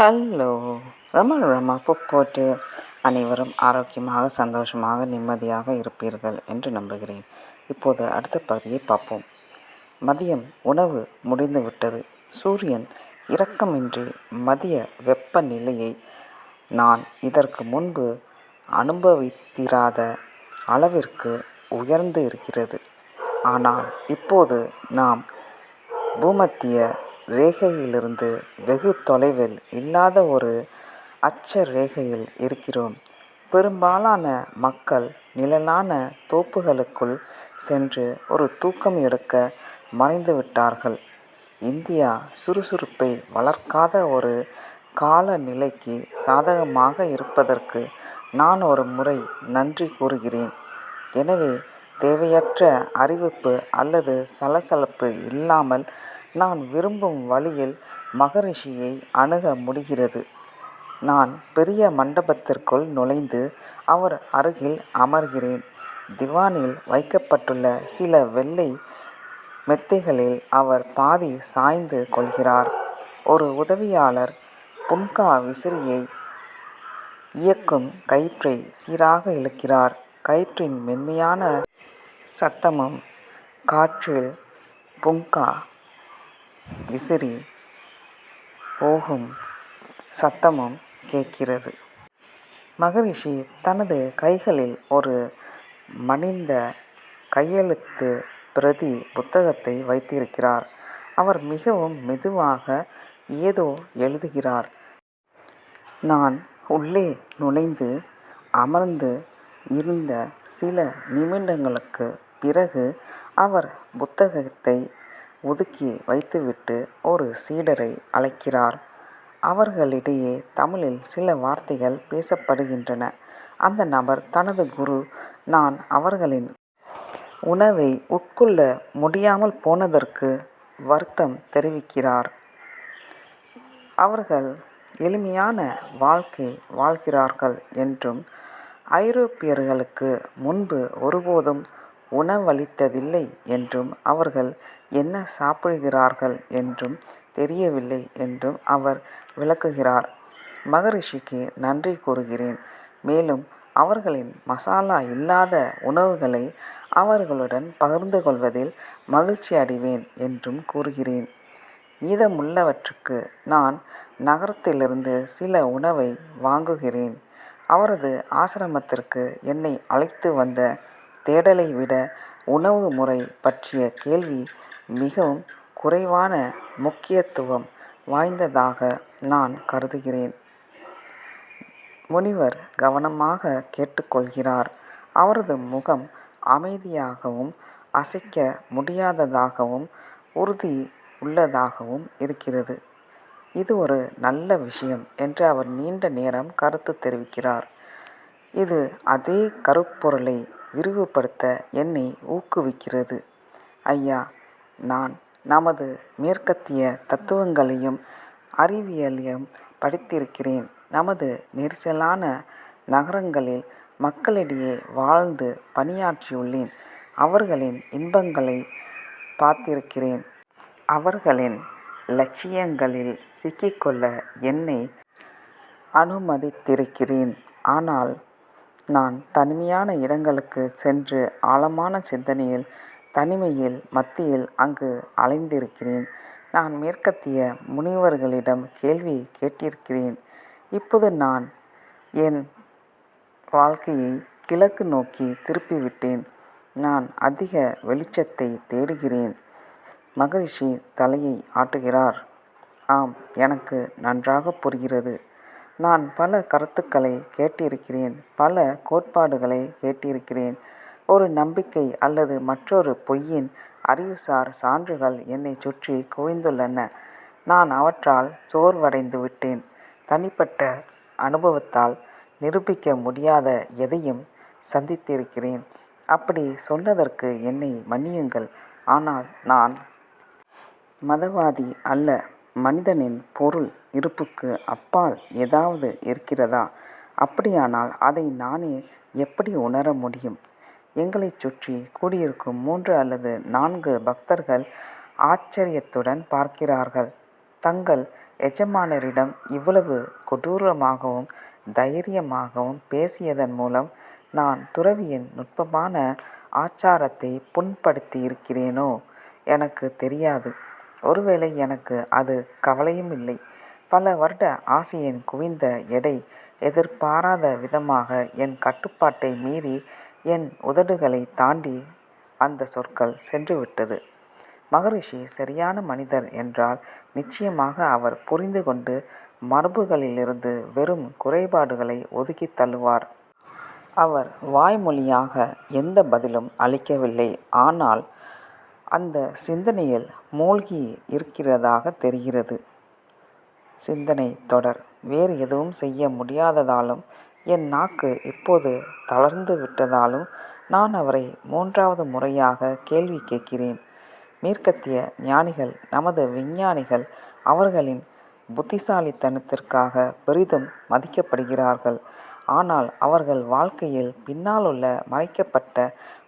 Hello ரம Rama போட்டு அனைவரும் ஆரோக்கியமாக சந்தோஷமாக நிம்மதியாக இருப்பீர்கள் என்று நம்புகிறேன். இப்போது அடுத்த பகுதியை பார்ப்போம். மதியம் உணவு முடிந்துவிட்டது. சூரியன் இரக்கமின்றி மதிய வெப்பநிலையை நான் இதற்கு முன்பு அனுபவித்திராத அளவிற்கு உயர்ந்து இருக்கிறது. ஆனால் இப்போது நாம் பூமத்திய ரேகையிலிருந்து வெகு தொலைவில் இல்லாத ஒரு அட்ச ரேகையில் இருக்கிறோம். பெரும்பாலான மக்கள் நிழலான தோப்புகளுக்குள் சென்று ஒரு தூக்கம் எடுக்க மறைந்துவிட்டார்கள் இந்தியா சுறுசுறுப்பை வளர்க்காத ஒரு காலநிலைக்கு சாதகமாக இருப்பதற்கு நான் ஒரு முறை நன்றி கூறுகிறேன். எனவே தேவையற்ற அறிவிப்பு அல்லது சலசலப்பு இல்லாமல் நான் விரும்பும் வழியில் மகரிஷியை அணுக முடிகிறது. நான் பெரிய மண்டபத்திற்குள் நுழைந்து அவர் அருகில் அமர்கிறேன். திவானில் வைக்கப்பட்டுள்ள சில வெள்ளை மெத்தைகளில் அவர் பாதி சாய்ந்து கொள்கிறார். ஒரு உதவியாளர் புன்கா விசிறியை இயக்கும் கயிற்றை சீராக இழுக்கிறார். கயிற்றின் மென்மையான சத்தமும் காற்றில் புங்கா விசிறி போகும் சத்தமும் கேட்கிறது. மகரிஷி தனது கைகளில் ஒரு மனித கையெழுத்து பிரதி புத்தகத்தை வைத்திருக்கிறார். அவர் மிகவும் மெதுவாக ஏதோ எழுதுகிறார். நான் உள்ளே நுழைந்து அமர்ந்து இருந்த சில நிமிடங்களுக்கு பிறகு அவர் புத்தகத்தை ஒதுக்கி வைத்துவிட்டு ஒரு சீடரை அழைக்கிறார். அவர்களிடையே தமிழில் சில வார்த்தைகள் பேசப்படுகின்றன. அந்த நபர் தனது குரு நான் அவர்களின் உணவை உட்கொள்ள முடியாமல் போனதற்கு வருத்தம் தெரிவிக்கிறார். அவர்கள் எளிமையான வாழ்க்கை வாழ்கிறார்கள் என்றும் ஐரோப்பியர்களுக்கு முன்பு ஒருபோதும் உணவளித்ததில்லை என்றும் அவர்கள் என்ன சாப்பிடுகிறார்கள் என்றும் தெரியவில்லை என்றும் அவர் விளக்குகிறார். மகரிஷிக்கு நன்றி கூறுகிறேன். மேலும் அவர்களின் மசாலா இல்லாத உணவுகளை அவர்களுடன் பகிர்ந்து கொள்வதில் மகிழ்ச்சி அடைவேன் என்றும் கூறுகிறேன். மீதமுள்ளவற்றுக்கு நான் நகரத்திலிருந்து சில உணவை வாங்குகிறேன். அவரது ஆசிரமத்திற்கு என்னை அழைத்து வந்த தேடலை விட உணவு முறை பற்றிய கேள்வி மிகவும் குறைவான முக்கியத்துவம் வாய்ந்ததாக நான் கருதுகிறேன். முனிவர் கவனமாக கேட்டுக்கொள்கிறார். அவரது முகம் அமைதியாகவும் அசைக்க முடியாததாகவும் உறுதி உள்ளதாகவும் இருக்கிறது. இது ஒரு நல்ல விஷயம் என்று அவர் நீண்ட நேரம் கருத்து தெரிவிக்கிறார். இது அதே கருப்பொருளை விரிவுபடுத்த என்னை ஊக்குவிக்கிறது. ஐயா நான் நமது மேற்கத்திய தத்துவங்களையும் அறிவியலையும் படித்திருக்கிறேன். நமது நெரிசலான நகரங்களில் மக்களிடையே வாழ்ந்து பணியாற்றியுள்ளேன். அவர்களின் இன்பங்களை பார்த்திருக்கிறேன். அவர்களின் லட்சியங்களில் சிக்கிக்கொள்ள என்னை அனுமதித்திருக்கிறேன். ஆனால் நான் தனிமையான இடங்களுக்கு சென்று ஆழமான சிந்தனையில் தனிமையில் மத்தியில் அங்கு அலைந்திருக்கிறேன். நான் மேற்கத்திய முனிவர்களிடம் கேள்வி கேட்டிருக்கிறேன். இப்போது நான் என் வாழ்க்கையை கிழக்கு நோக்கி திருப்பிவிட்டேன். நான் அதிக வெளிச்சத்தை தேடுகிறேன். மகரிஷி தலையை ஆட்டுகிறார். ஆம் எனக்கு நன்றாக புரிகிறது. நான் பல கருத்துக்களை கேட்டிருக்கிறேன் பல கோட்பாடுகளை கேட்டிருக்கிறேன். ஒரு நம்பிக்கை அல்லது மற்றொரு பொய்யின் அறிவுசார் சான்றுகள் என்னை சுற்றி குவிந்துள்ளன. நான் அவற்றால் சோர்வடைந்து விட்டேன். தனிப்பட்ட அனுபவத்தால் நிரூபிக்க முடியாத எதையும் சந்தித்திருக்கிறேன். அப்படி சொன்னதற்கு என்னை மன்னியுங்கள். ஆனால் நான் மதவாதி அல்ல. மனிதனின் பொருள் இருப்புக்கு அப்பால் ஏதாவது இருக்கிறதா? அப்படியானால் அதை நானே எப்படி உணர முடியும்? எங்களைச் சுற்றி கூடியிருக்கும் மூன்று அல்லது நான்கு பக்தர்கள் ஆச்சரியத்துடன் பார்க்கிறார்கள். தங்கள் எஜமானரிடம் இவ்வளவு கொடூரமாகவும் தைரியமாகவும் பேசியதன் மூலம் நான் துறவியின் நுட்பமான ஆச்சாரத்தை புண்படுத்தியிருக்கிறேனோ? எனக்கு தெரியாது. ஒருவேளை எனக்கு அது கவலையும் இல்லை பல வருட ஆசையின் குவிந்த எடை எதிர்பாராத விதமாக என் கட்டுப்பாட்டை மீறி என் உதடுகளைத் தாண்டி அந்த சொற்கள் சென்றுவிட்டது. மகரிஷி சரியான மனிதர் என்றால் நிச்சயமாக அவர் புரிந்து கொண்டு மரபுகளிலிருந்து வெறும் குறைபாடுகளை ஒதுக்கித் தள்ளுவார். அவர் வாய்மொழியாக எந்த பதிலும் அளிக்கவில்லை. ஆனால் அந்த சிந்தனையில் மூழ்கி இருக்கிறதாக தெரிகிறது. சிந்தனை தொடர். வேறு எதுவும் செய்ய முடியாததாலும் என் நாக்கு இப்போது தளர்ந்து விட்டதாலும் நான் அவரை மூன்றாவது முறையாக கேள்வி கேட்கிறேன். மேற்கத்திய ஞானிகள் நமது விஞ்ஞானிகள் அவர்களின் புத்திசாலித்தனத்திற்காக பெரிதும் மதிக்கப்படுகிறார்கள். ஆனால் அவர்கள் வாழ்க்கையில் பின்னாலுள்ள மறைக்கப்பட்ட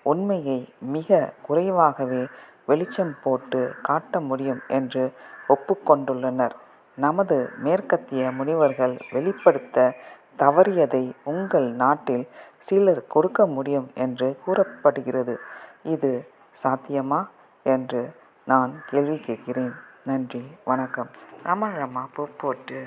உண்மையை மிக குறைவாகவே வெளிச்சம் போட்டு காட்ட முடியும் என்று ஒப்புக்கொண்டுள்ளனர் நமது மேற்கத்திய முனிவர்கள் வெளிப்படுத்த தவறியதை உங்கள் நாட்டில் சிலர் கொடுக்க முடியும் என்று கூறப்படுகிறது. இது சாத்தியமா? என்று நான் கேள்வி கேட்கிறேன். நன்றி வணக்கம். ரமண ரமா பூப்போட்டு